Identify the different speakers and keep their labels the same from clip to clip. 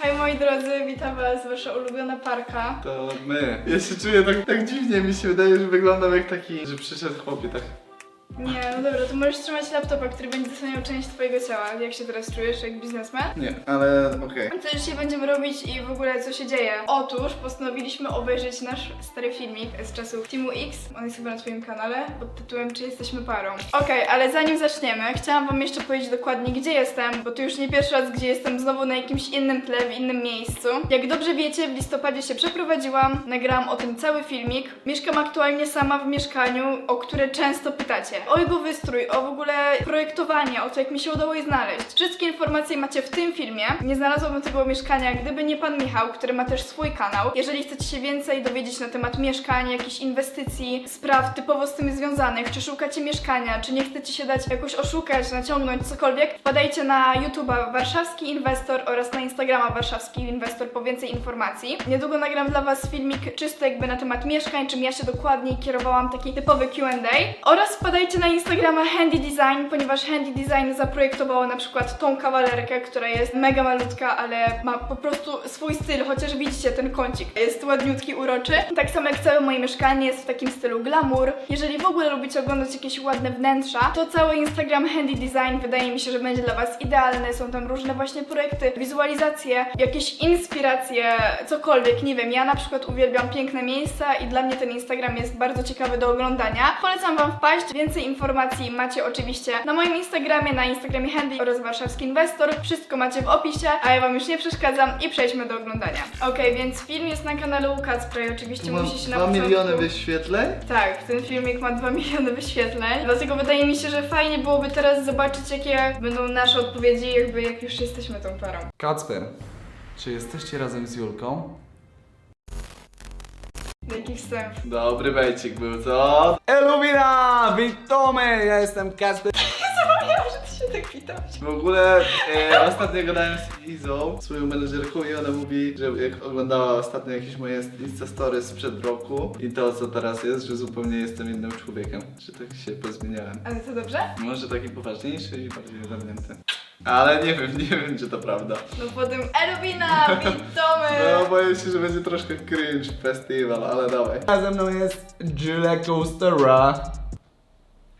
Speaker 1: Hej moi drodzy, witam was, wasza ulubiona parka.
Speaker 2: To my. Ja się czuję tak, tak dziwnie, mi się wydaje, że wyglądam jak taki, że przyszedł chłopie tak.
Speaker 1: Nie, no dobra, to możesz trzymać laptopa, który będzie zasłaniał część twojego ciała. Jak się teraz czujesz, jak biznesmen?
Speaker 2: Nie, ale okej.
Speaker 1: Co dzisiaj będziemy robić i w ogóle co się dzieje? Otóż postanowiliśmy obejrzeć nasz stary filmik z czasów Teamu X. On jest chyba na twoim kanale pod tytułem Czy jesteśmy parą? Okej, ale zanim zaczniemy, chciałam wam jeszcze powiedzieć dokładnie gdzie jestem, bo to już nie pierwszy raz, gdzie jestem znowu na jakimś innym tle, w innym miejscu. Jak dobrze wiecie, w listopadzie się przeprowadziłam, nagrałam o tym cały filmik. Mieszkam aktualnie sama w mieszkaniu, o które często pytacie. O jego wystrój, o w ogóle projektowanie, o to jak mi się udało je znaleźć. Wszystkie informacje macie w tym filmie. Nie znalazłabym tego mieszkania, gdyby nie pan Michał, który ma też swój kanał. Jeżeli chcecie się więcej dowiedzieć na temat mieszkań, jakichś inwestycji, spraw typowo z tym związanych, czy szukacie mieszkania, czy nie chcecie się dać jakoś oszukać, naciągnąć, cokolwiek, wpadajcie na YouTube'a Warszawski Inwestor oraz na Instagrama Warszawski Inwestor po więcej informacji. Niedługo nagram dla Was filmik czysto jakby na temat mieszkań, czym ja się dokładniej kierowałam, taki typowy Q&A. Oraz wpadajcie na Instagrama Handy Design, ponieważ Handy Design zaprojektowało na przykład tą kawalerkę, która jest mega malutka, ale ma po prostu swój styl, chociaż widzicie ten kącik. Jest ładniutki, uroczy. Tak samo jak całe moje mieszkanie jest w takim stylu glamour. Jeżeli w ogóle lubicie oglądać jakieś ładne wnętrza, to cały Instagram Handy Design wydaje mi się, że będzie dla Was idealny. Są tam różne właśnie projekty, wizualizacje, jakieś inspiracje, cokolwiek, nie wiem. Ja na przykład uwielbiam piękne miejsca i dla mnie ten Instagram jest bardzo ciekawy do oglądania. Polecam Wam wpaść. Więcej informacji macie oczywiście na moim Instagramie, na Instagramie Handy oraz Warszawski Inwestor. Wszystko macie w opisie, a ja Wam już nie przeszkadzam i przejdźmy do oglądania. Okej, więc film jest na kanale Łukacpray. Oczywiście
Speaker 2: Ma
Speaker 1: musi się na
Speaker 2: 2
Speaker 1: początku...
Speaker 2: miliony wyświetleń?
Speaker 1: Tak, ten filmik ma 2 miliony wyświetleń, dlatego wydaje mi się, że fajnie byłoby teraz zobaczyć, jakie będą nasze odpowiedzi, jakby jak już jesteśmy tą parą.
Speaker 2: Kacper, czy jesteście razem z Julką?
Speaker 1: Jaki wstęp.
Speaker 2: Dobry bejcik był, co?
Speaker 3: Elumina! Witamy! Ja jestem Kasper.
Speaker 1: Zapomniałam, że ty się tak witałeś.
Speaker 2: W ogóle e, ostatnio gadałem z Izą, swoją menedżerką i ona mówi, że jak oglądała ostatnio jakieś moje Insta Stories sprzed roku i to co teraz jest, że zupełnie jestem innym człowiekiem, że tak się pozmieniałem.
Speaker 1: Ale to dobrze?
Speaker 2: Może taki poważniejszy i bardziej zamknięty. Ale nie wiem, nie wiem czy to prawda.
Speaker 1: No potem Elubina, witamy!
Speaker 2: No boję się, że będzie troszkę cringe festiwal, ale dawaj.
Speaker 3: A ze mną jest Julia Coastera.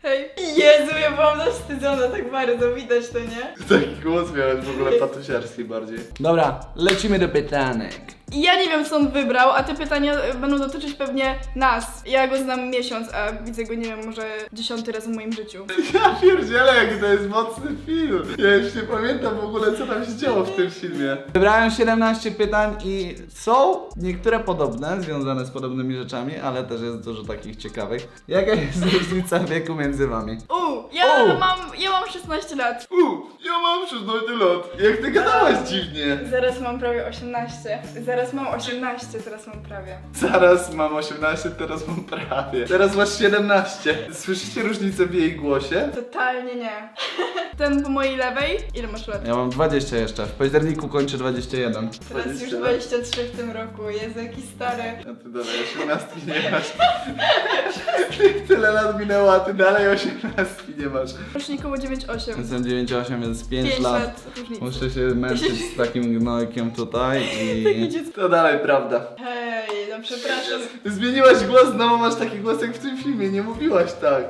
Speaker 1: Hej. Jezu, ja byłam zawstydzona tak bardzo, widać to, nie?
Speaker 2: Taki głos miałeś w ogóle patusiarski bardziej.
Speaker 3: Dobra, lecimy do pytanek.
Speaker 1: I ja nie wiem, co on wybrał, a te pytania e, będą dotyczyć pewnie nas. Ja go znam miesiąc, a widzę go, nie wiem, może dziesiąty raz w moim życiu.
Speaker 2: Ja pierdzielę, jaki to jest mocny film. Ja już nie pamiętam w ogóle co tam się działo w tym filmie.
Speaker 3: Wybrałem 17 pytań i są niektóre podobne, związane z podobnymi rzeczami, ale też jest dużo takich ciekawych. Jaka jest różnica wieku między wami?
Speaker 1: U, ja
Speaker 3: U.
Speaker 1: mam, ja mam 16 lat.
Speaker 2: U, ja mam 16 lat. Jak ty gadałaś dziwnie.
Speaker 1: Zaraz mam prawie 18. Zaraz mam 18, teraz mam prawie.
Speaker 2: Zaraz mam 18, teraz mam prawie. Teraz masz 17. Słyszycie różnicę w jej głosie?
Speaker 1: Totalnie nie. Ten po mojej lewej, ile masz lat?
Speaker 3: Ja mam 20 jeszcze, w październiku kończę 21.
Speaker 1: Teraz już
Speaker 2: 20 lat.
Speaker 1: 23 w tym roku, jest jaki stary.
Speaker 2: A ty dalej 18 nie masz. Tyle lat minęło, a ty dalej 18 nie masz.
Speaker 1: Rocznikowo 9,8.
Speaker 3: Jestem 9,8, więc 5,
Speaker 1: 5
Speaker 3: lat.
Speaker 1: lat różnicy.
Speaker 3: Muszę się męczyć z takim gnojkiem tutaj i...
Speaker 2: To dalej prawda.
Speaker 1: Hej, no przepraszam.
Speaker 2: Zmieniłaś głos, znowu masz taki głos jak w tym filmie, nie mówiłaś tak.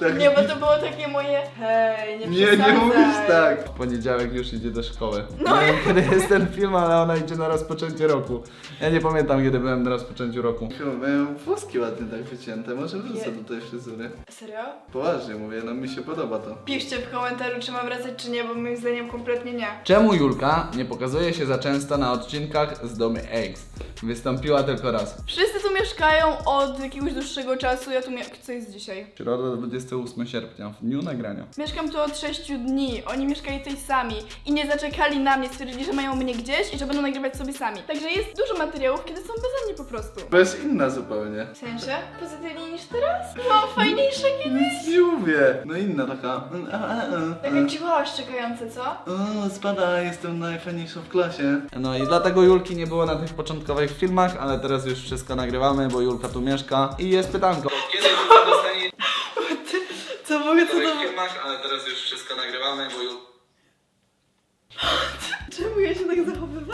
Speaker 2: tak.
Speaker 1: Nie, bo to było takie moje hej, nie
Speaker 2: nie, nie
Speaker 1: przesadzaj.
Speaker 2: mówisz tak.
Speaker 3: W poniedziałek już idzie do szkoły.
Speaker 1: No
Speaker 3: nie wiem kiedy jest ten film, ale ona idzie na rozpoczęcie roku. Ja nie pamiętam kiedy byłem na rozpoczęciu roku.
Speaker 2: Chyba miałem włoski ładnie tak wycięte, może wrócę do tej fryzury.
Speaker 1: Serio?
Speaker 2: Poważnie mówię, no mi się podoba to.
Speaker 1: Piszcie w komentarzu, czy mam wracać, czy nie, bo moim zdaniem kompletnie nie.
Speaker 3: Czemu Julka nie pokazuje się za często na odcinkach z Domy X? Wystąpiła tylko raz.
Speaker 1: Wszyscy tu mieszkają od jakiegoś dłuższego czasu, ja tu mia... Co jest dzisiaj?
Speaker 3: Środa 28 sierpnia, w dniu nagrania.
Speaker 1: Mieszkam tu od 6 dni, oni mieszkali tutaj sami i nie zaczekali na mnie, stwierdzili, że mają mnie gdzieś i że będą nagrywać sobie sami. Także jest dużo materiałów, kiedy są beze mnie po prostu.
Speaker 2: Bo jest inna zupełnie.
Speaker 1: W sensie? Pozytywniej niż teraz? No, fajniejsze kiedyś.
Speaker 2: Nic nie mówię. No inna taka. a, a, a,
Speaker 1: Taka cicho szczekające, co?
Speaker 2: O, spada, jestem najfajniejszą w klasie.
Speaker 3: No i dlatego Julki nie było na tych początkowych filmach, ale teraz już wszystko nagrywamy, bo Julka tu mieszka. I jest pytanko. Kiedy Julka dostanie
Speaker 1: Co mogę, co to...
Speaker 3: filmach, ale teraz już wszystko nagrywamy, bo Julka...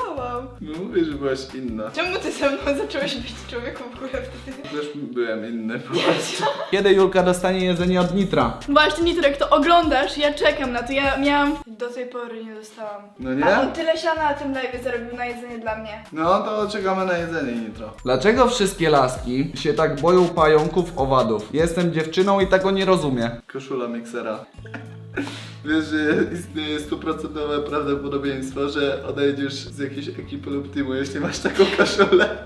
Speaker 1: Żartowałam.
Speaker 2: No mówię, że byłaś inna.
Speaker 1: Czemu ty ze mną zacząłeś być człowieku w ogóle wtedy?
Speaker 2: Też byłem inny, popatrzcie.
Speaker 3: Kiedy Julka dostanie jedzenie od Nitra?
Speaker 1: Właśnie Nitrek, to oglądasz, ja czekam na to, ja miałam... Do tej pory nie dostałam.
Speaker 2: No
Speaker 1: A
Speaker 2: nie?
Speaker 1: on tyle siana na tym live zarobił na jedzenie dla mnie.
Speaker 2: No to czekamy na jedzenie nitro.
Speaker 3: Dlaczego wszystkie laski się tak boją pająków owadów? Jestem dziewczyną i tego nie rozumiem.
Speaker 2: Koszula miksera. Wiesz, że istnieje stuprocentowe prawdopodobieństwo, że odejdziesz z jakiejś ekipy lub teamu, jeśli masz taką koszulę.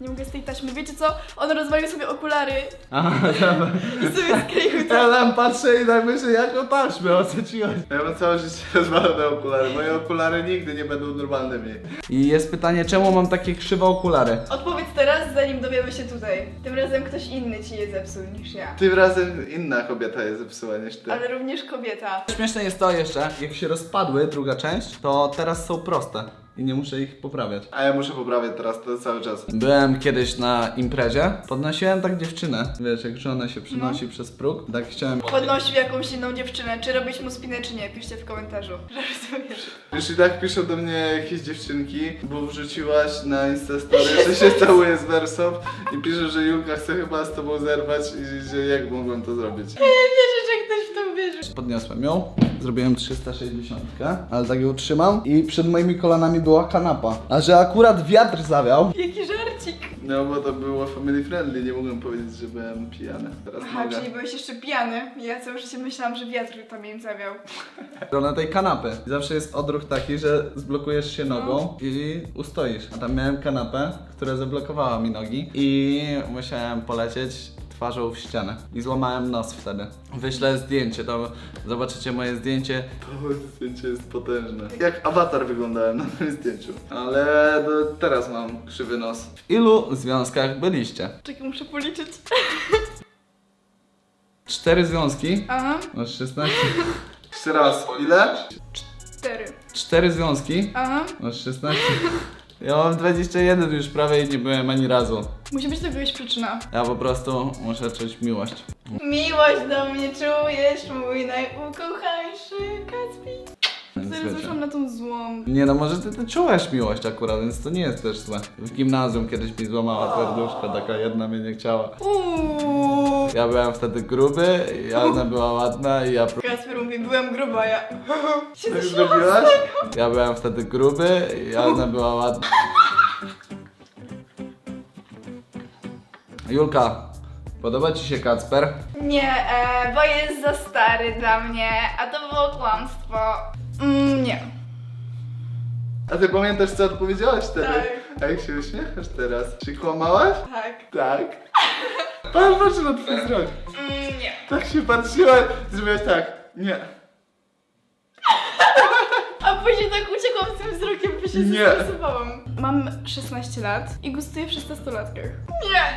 Speaker 1: Nie mogę z tej taśmy. Wiecie co? On rozwalił sobie okulary
Speaker 3: Aha, dobra.
Speaker 1: i sobie skleił to.
Speaker 3: Ja tam patrzę i tak myślę, jaką taśmę, o co ci chodzi?
Speaker 2: Ja mam całe życie rozwalone okulary. Moje okulary nigdy nie będą normalnymi.
Speaker 3: I jest pytanie, czemu mam takie krzywe okulary?
Speaker 1: Odpowiedz teraz, zanim dowiemy się tutaj. Tym razem ktoś inny ci je zepsuł niż ja.
Speaker 2: Tym razem inna kobieta je zepsuła niż ty.
Speaker 1: Ale również kobieta.
Speaker 3: Śmieszne jest to jeszcze, jak się rozpadły, druga część, to teraz są proste i nie muszę ich poprawiać.
Speaker 2: A ja muszę poprawiać teraz to cały czas.
Speaker 3: Byłem kiedyś na imprezie, podnosiłem tak dziewczynę, wiesz, jak żona się przynosi przez próg, tak chciałem...
Speaker 1: Podnosił jakąś inną dziewczynę. Czy robić mu spinę, czy nie? Piszcie w komentarzu. Rozumiesz?
Speaker 2: Już i tak piszą do mnie jakieś dziewczynki, bo wrzuciłaś na Instastory, że się całuje z wersą i pisze, że Julka chce chyba z tobą zerwać i że jak mogłem to zrobić.
Speaker 1: Nie
Speaker 3: Podniosłem ją, zrobiłem 360, ale tak ją trzymam i przed moimi kolanami była kanapa. A że akurat wiatr zawiał,
Speaker 1: Jaki żarcik.
Speaker 2: No bo to było family friendly, nie mogłem powiedzieć, że byłem pijany. Teraz
Speaker 1: Aha,
Speaker 2: mogę.
Speaker 1: czyli byłeś jeszcze pijany. Ja całe życie myślałam, że wiatr tam im zawiał.
Speaker 3: na tej kanapy. Zawsze jest odruch taki, że zblokujesz się nogą i ustoisz. A tam miałem kanapę, która zablokowała mi nogi i musiałem polecieć twarzą w ścianę. I złamałem nos wtedy. Wyślę zdjęcie, to zobaczycie moje zdjęcie.
Speaker 2: To zdjęcie jest potężne. Jak awatar wyglądałem na tym zdjęciu. Ale do, teraz mam krzywy nos.
Speaker 3: W ilu związkach byliście?
Speaker 1: Czekaj, muszę policzyć.
Speaker 3: Cztery związki?
Speaker 1: Aha,
Speaker 3: Masz 16?
Speaker 2: Jeszcze raz, ile?
Speaker 1: cztery.
Speaker 3: Cztery związki?
Speaker 1: Aha.
Speaker 3: Masz 16? Ja mam 21 już prawie i nie byłem ani razu.
Speaker 1: Musi być tego jakaś przyczyna.
Speaker 3: Ja po prostu muszę czuć miłość.
Speaker 1: Miłość do mnie czujesz, mój najukochańszy Kacpi.
Speaker 3: Więc
Speaker 1: Zaraz
Speaker 3: wiecie.
Speaker 1: wyszłam na tą złą.
Speaker 3: Nie no, może ty, ty czułeś miłość akurat, więc to nie jest też złe. W gimnazjum kiedyś mi złamała serduszko, taka jedna mnie nie chciała.
Speaker 1: Uuu.
Speaker 3: Ja byłem wtedy gruby, i ona była ładna i ja...
Speaker 1: Kacper mówi, byłem gruba, ja... Się
Speaker 2: Tak
Speaker 1: zaśmiałam.
Speaker 2: zrobiłaś?
Speaker 3: Ja byłem wtedy gruby i ona była ładna. Julka, podoba ci się Kacper?
Speaker 1: Nie, e, bo jest za stary dla mnie, a to było kłamstwo. Mm, nie.
Speaker 2: A ty pamiętasz co odpowiedziałaś wtedy?
Speaker 1: Tak.
Speaker 2: A jak się uśmiechasz teraz? Czy kłamałaś?
Speaker 1: Tak.
Speaker 2: Tak. Patrz, patrz na twój wzrok.
Speaker 1: Mm, nie.
Speaker 2: Tak się patrzyłaś, zrobiłaś tak. Nie.
Speaker 1: A później tak uciekłam z tym wzrokiem, bo się
Speaker 2: Nie.
Speaker 1: zestresowałam. Mam 16 lat i gustuję w 16-latkach. Nie!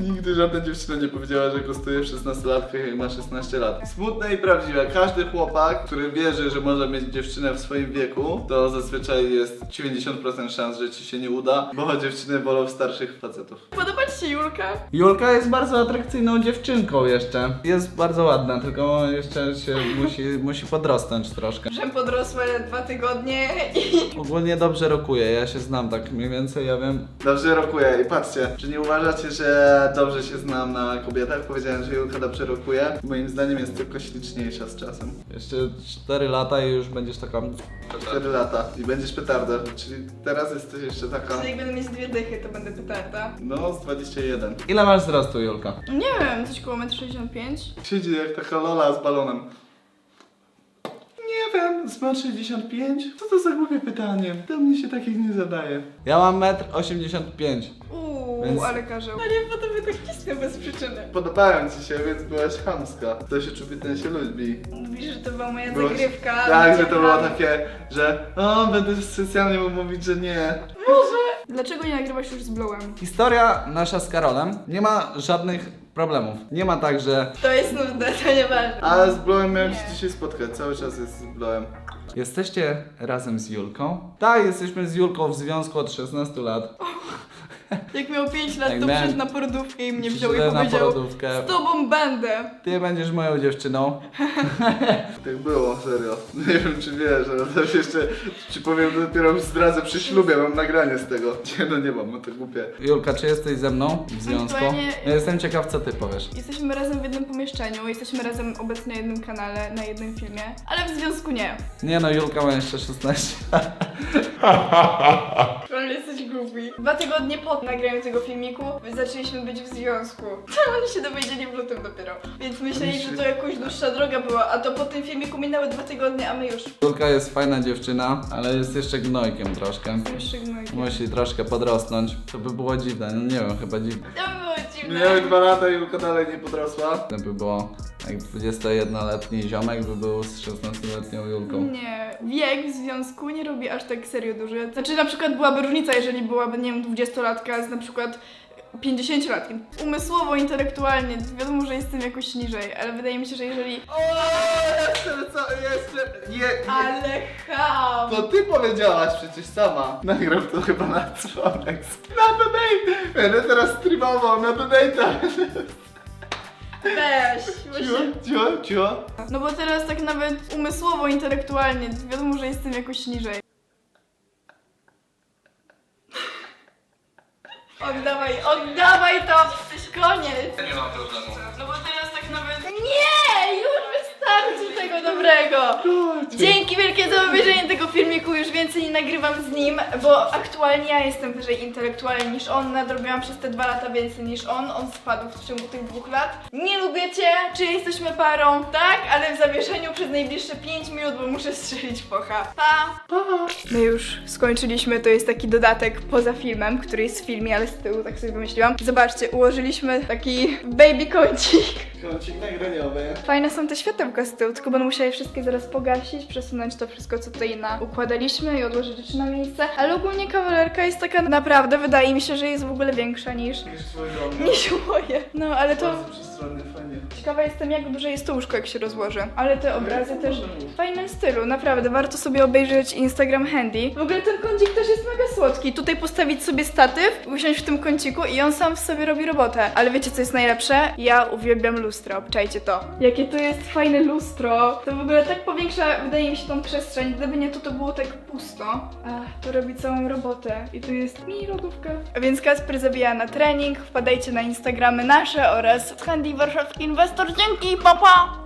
Speaker 2: Nigdy żadna dziewczyna nie powiedziała, że kostuje w 16 latkach jak ma 16 lat. Smutne i prawdziwe. Każdy chłopak, który wierzy, że może mieć dziewczynę w swoim wieku, to zazwyczaj jest 90% szans, że ci się nie uda, bo dziewczyny wolą starszych facetów.
Speaker 1: Podoba ci się Julka?
Speaker 3: Julka jest bardzo atrakcyjną dziewczynką jeszcze. Jest bardzo ładna, tylko jeszcze się musi, musi podrosnąć troszkę.
Speaker 1: Że podrosła dwa tygodnie i...
Speaker 3: Ogólnie dobrze rokuje, ja się znam tak mniej więcej, ja wiem.
Speaker 2: Dobrze rokuję i patrzcie, czy nie uważacie, że dobrze się znam na kobietach? Powiedziałem, że Julka dobrze rokuje. Moim zdaniem jest tylko śliczniejsza z czasem.
Speaker 3: Jeszcze 4 lata i już będziesz taka...
Speaker 2: 4 lata i będziesz petarda, czyli teraz jesteś jeszcze taka,
Speaker 1: Czyli jak będę mieć dwie dychy, to będę petarda.
Speaker 2: no z 21.
Speaker 3: Ile masz wzrostu, Julka?
Speaker 1: Nie wiem, coś koło 1,65 m.
Speaker 2: Siedzi jak taka Lola z balonem. Nie wiem, z 65? Co to za głupie pytanie? Do mnie się takich nie zadaje.
Speaker 3: Ja mam 1,85 m.
Speaker 1: Uuu,
Speaker 3: Więc-
Speaker 1: ale karzeł. A nie, po tobie tak cisnę bez przyczyny.
Speaker 2: Podobają ci się, więc byłaś chamska. To się czuje, ten się lubi.
Speaker 1: Mówisz, że to była moja
Speaker 2: Byłaś-
Speaker 1: zagrywka.
Speaker 2: Tak, że to było takie, że o, będę specjalnie mu mówić, że nie.
Speaker 1: Dlaczego nie nagrywasz już z Blowem?
Speaker 3: Historia nasza z Karolem nie ma żadnych problemów. Nie ma tak, że
Speaker 1: To jest nudne, to nieważne.
Speaker 2: A z Blowem miałem się dzisiaj spotkać, cały czas jest z Blowem.
Speaker 3: jesteście razem z Julką. Tak, jesteśmy z Julką w związku od 16 lat.
Speaker 1: Jak miał 5 lat,
Speaker 3: Jak
Speaker 1: to
Speaker 3: miałem-
Speaker 1: przyszedł na porodówkę i mnie wziął i
Speaker 3: Przyszedłem na
Speaker 1: powiedział
Speaker 3: porodówkę.
Speaker 1: Z tobą będę.
Speaker 3: Ty będziesz moją dziewczyną.
Speaker 2: Tak było, serio. Nie wiem czy wiesz, ale też jeszcze ci powiem dopiero zdradzę przy ślubie, mam nagranie z tego. Nie no nie mam, no to głupie.
Speaker 3: Julka, czy jesteś ze mną w związku?
Speaker 1: Aktualnie-
Speaker 3: Ja jestem ciekaw, co ty powiesz.
Speaker 1: Jesteśmy razem w jednym pomieszczeniu, jesteśmy razem obecnie na jednym kanale, na jednym filmie, ale w związku nie.
Speaker 3: Nie no, Julka ma jeszcze 16.
Speaker 1: Ale jesteś głupi. Dwa tygodnie po nagraniu tego filmiku zaczęliśmy być w związku. Oni się dowiedzieli w lutym dopiero. Więc myśleli, że to jakoś dłuższa droga była, a to po tym filmiku minęły dwa tygodnie, a my już.
Speaker 3: Julka jest fajna dziewczyna, ale jest jeszcze gnojkiem troszkę.
Speaker 1: Jeszcze gnojki.
Speaker 3: Musi troszkę podrosnąć. To by było dziwne, no nie wiem, chyba dziwne.
Speaker 1: To by było dziwne.
Speaker 2: Minęły dwa lata i Julka dalej nie podrosła.
Speaker 3: To by było jak 21-letni ziomek by był z 16-letnią Julką.
Speaker 1: Nie, wiek w związku nie robi aż tak serio duży. Znaczy na przykład byłaby różnica, jeżeli byłaby, nie wiem, 20-latka z na przykład 50-latkiem. Umysłowo, intelektualnie, wiadomo, że jestem jakoś niżej, ale wydaje mi się, że jeżeli...
Speaker 2: O, jeszcze co, jeszcze, nie, nie.
Speaker 1: Ale ham!
Speaker 2: To ty powiedziałaś przecież sama. Nagrał to chyba na dzwonek. Na donate! Będę teraz streamował na donate.
Speaker 1: Weź,
Speaker 2: Cicho,
Speaker 1: właśnie.
Speaker 2: cicho, cicho.
Speaker 1: No bo teraz tak nawet umysłowo, intelektualnie, wiadomo, że jestem jakoś niżej. Oddawaj, oddawaj to! Koniec!
Speaker 3: Nie mam problemu.
Speaker 1: No bo teraz tak nawet... Nie! Już wystarczy tego dobrego! Dzięki wielkie za obejrzenie tego filmiku, już więcej nie nagrywam z nim, bo aktualnie ja jestem wyżej intelektualnie niż on, nadrobiłam przez te dwa lata więcej niż on, on spadł w ciągu tych dwóch lat. Nie lubię cię, czy jesteśmy parą? Tak, ale w zawieszeniu przez najbliższe 5 minut, bo muszę strzelić pocha. Pa! My już skończyliśmy, to jest taki dodatek poza filmem, który jest w filmie, ale z tyłu tak sobie wymyśliłam. Zobaczcie, ułożyliśmy taki baby kącik.
Speaker 2: Kącik nagraniowy.
Speaker 1: Fajne są te światełka z tyłu, tylko będę musiała je wszystkie zaraz pogasić, przesunąć to wszystko, co tutaj na układaliśmy i odłożyć rzeczy na miejsce. Ale ogólnie kawalerka jest taka naprawdę, wydaje mi się, że jest w ogóle większa niż,
Speaker 2: Niż twój dom.
Speaker 1: niż moje. No, ale to...
Speaker 2: Bardzo przestronny, fajnie.
Speaker 1: Ciekawa jestem, jak duże jest to łóżko, jak się rozłoży. Ale te obrazy też w fajnym stylu, naprawdę. Warto sobie obejrzeć Instagram Handy. W ogóle ten kącik też jest mega słodki. Tutaj postawić sobie statyw, usiąść w tym kąciku i on sam w sobie robi robotę. Ale wiecie, co jest najlepsze? Ja uwielbiam lustro, obczajcie to. Jakie to jest fajne lustro. To w ogóle tak powiększa, wydaje mi się, tą przestrzeń. Gdyby nie to, to było tak pusto. A to robi całą robotę. I tu jest mini lodówka. A więc Kasper zabija na trening. Wpadajcie na Instagramy nasze oraz Handy Warszawski Inwestor. Dzięki, papa!